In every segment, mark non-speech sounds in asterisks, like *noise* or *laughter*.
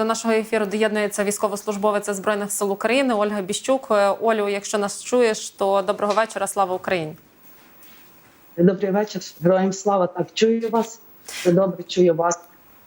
до нашого ефіру доєднується військовослужбовець збройних сил України Ольга Біщук. Е, Олю, якщо нас чуєш, то доброго вечора. Слава Україні. Добрий вечір, героям слава. Так, чую вас. Добре, чую вас.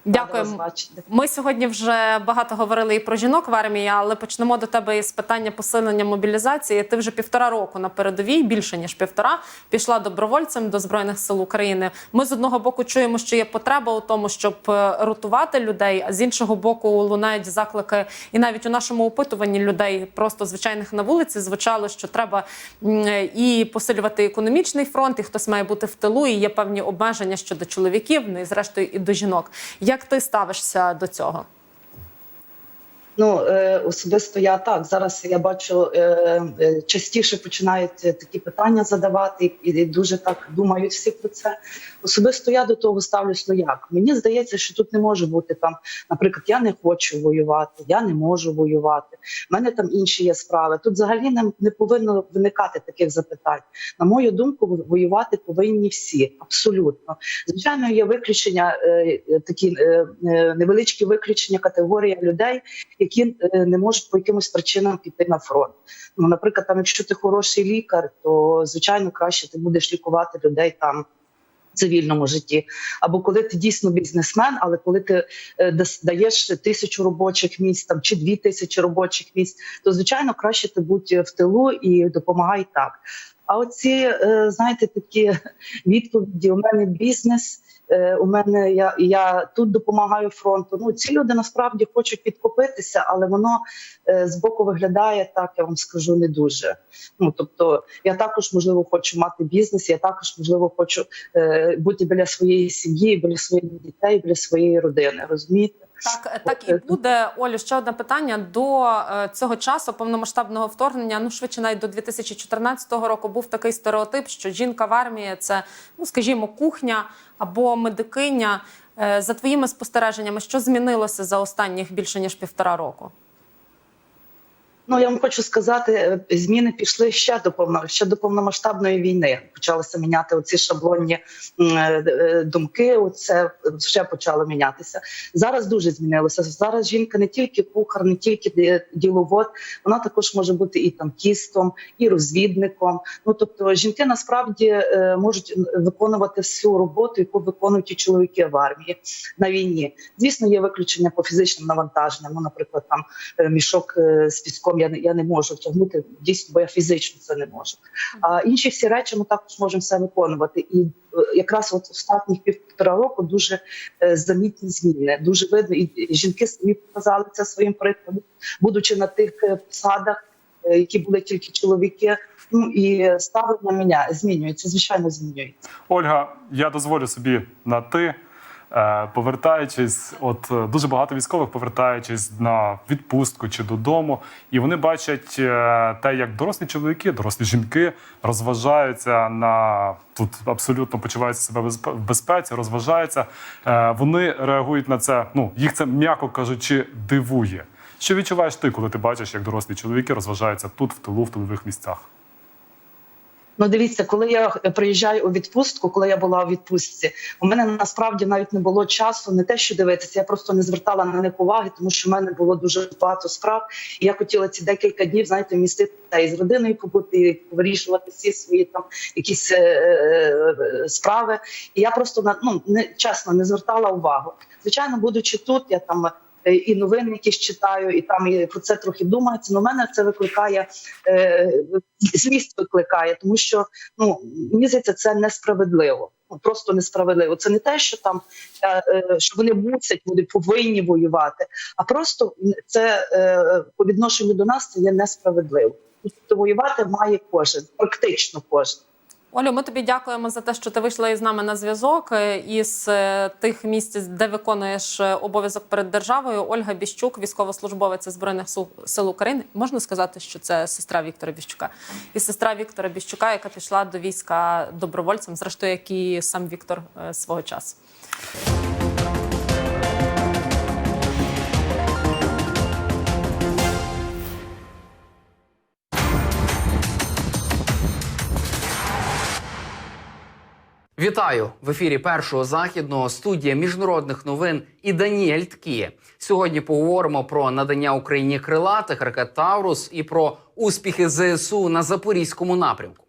Дякуємо. Ми сьогодні вже багато говорили і про жінок в армії, але почнемо до тебе із питання посилення мобілізації. Ти вже півтора року на передовій, більше ніж півтора, пішла добровольцем до збройних сил України. Ми з одного боку чуємо, що є потреба у тому, щоб е, ротувати людей. А з іншого боку, лунають заклики, і навіть у нашому опитуванні людей, просто звичайних на вулиці, звучало, що треба і посилювати економічний фронт, і хтось має бути в тилу, і є певні обмеження щодо чоловіків, ну і зрештою і до жінок. Як ти ставишся до цього? Ну е, особисто я так зараз я бачу е, е, частіше починають такі питання задавати, і, дуже так думають всі про це. Особисто я до того ставлюсь ну як. Мені здається, що тут не може бути там, наприклад, я не хочу воювати, я не можу воювати. в мене там інші є справи. Тут взагалі не, не повинно виникати таких запитань. На мою думку, воювати повинні всі абсолютно. Звичайно, є виключення, такі невеличкі виключення категорія людей, які е, не можуть по якимось причинам піти на фронт. Ну, наприклад, там, якщо ти хороший лікар, то звичайно краще ти будеш лікувати людей там. Цивільному житті, або коли ти дійсно бізнесмен, але коли ти е, даєш тисячу робочих місць там чи дві тисячі робочих місць, то звичайно краще ти будь в тилу і допомагай так. А оці, е, знаєте, такі *laughs* відповіді: у мене бізнес, у мене я, я тут допомагаю фронту. Ну ці люди насправді хочуть підкупитися, але воно е, збоку виглядає так, я вам скажу, не дуже. Ну тобто, я також можливо хочу мати бізнес, я також можливо хочу е, бути біля своєї сім'ї, біля своїх дітей, біля своєї родини. Розумієте? Так, так і буде. Олю, ще одне питання до е, цього часу повномасштабного вторгнення. Ну швидше навіть до 2014 року був такий стереотип, що жінка в армії це, ну скажімо, кухня або медикиня. Е, За твоїми спостереженнями, що змінилося за останніх більше ніж півтора року? Ну я вам хочу сказати, е, зміни пішли ще до повно ще до повномасштабної війни. Почалися міняти оці шаблонні е, е, думки. Оце ще почало мінятися. Зараз дуже змінилося. Зараз жінка не тільки кухар, не тільки діловод, вона також може бути і танкістом, і розвідником. Ну тобто, жінки насправді можуть виконувати всю роботу, яку виконують і чоловіки в армії на війні. Звісно, є виключення по фізичним навантаженням. Ну, наприклад, там мішок з піском я не я не можу тягнути дійсно, бо я фізично це не можу. А інші всі речі ми також можемо все виконувати. І е, якраз от останніх півтора року дуже е, замітні зміни. Дуже видно, і жінки самі показали це своїм прикладом, будучи на тих е, посадах, які були тільки чоловіки. Ну і ставлення мене змінюється, звичайно, змінюється. Ольга, я дозволю собі на ти. Е, Повертаючись, от е, дуже багато військових повертаючись на відпустку чи додому, і вони бачать е, те, як дорослі чоловіки, дорослі жінки розважаються на тут абсолютно почуваються себе в безпеці, розважаються. Вони реагують на це. Ну їх це м'яко кажучи, дивує. Що відчуваєш ти, коли ти бачиш, як дорослі чоловіки розважаються тут, в тилу, в тилових місцях? Ну, дивіться, коли я приїжджаю у відпустку, коли я була у відпустці, у мене насправді навіть не було часу не те, що дивитися. Я просто не звертала на них уваги, тому що в мене було дуже багато справ. І я хотіла ці декілька днів, знаєте, вмістити та і з родиною побути, і вирішувати всі свої там якісь е, е, справи. І я просто ну не чесно не звертала увагу. Звичайно, будучи тут, я там. Е, І новини якісь читаю, і там про це трохи думається. Но мене це викликає е, злість викликає, тому що ну мені здається, це несправедливо. Ну просто несправедливо. Це не те, що там е, що вони мусять, вони повинні воювати, а просто це по відношенню до нас це є несправедливо. Тобто воювати має кожен, практично кожен. Олю, ми тобі дякуємо за те, що ти вийшла із нами на зв'язок е, із е, тих місць, де виконуєш е, обов'язок перед державою. Ольга Біщук, військовослужбовець збройних Сил- України. Можна сказати, що це сестра Віктора Біщука, і сестра Віктора Біщука, яка пішла до війська добровольцем, зрештою, як і сам Віктор свого часу. Вітаю в ефірі першого західного студія міжнародних новин і Даніель Ткі. Сьогодні поговоримо про надання Україні крилатих ракет Таврус і про успіхи ЗСУ на запорізькому напрямку.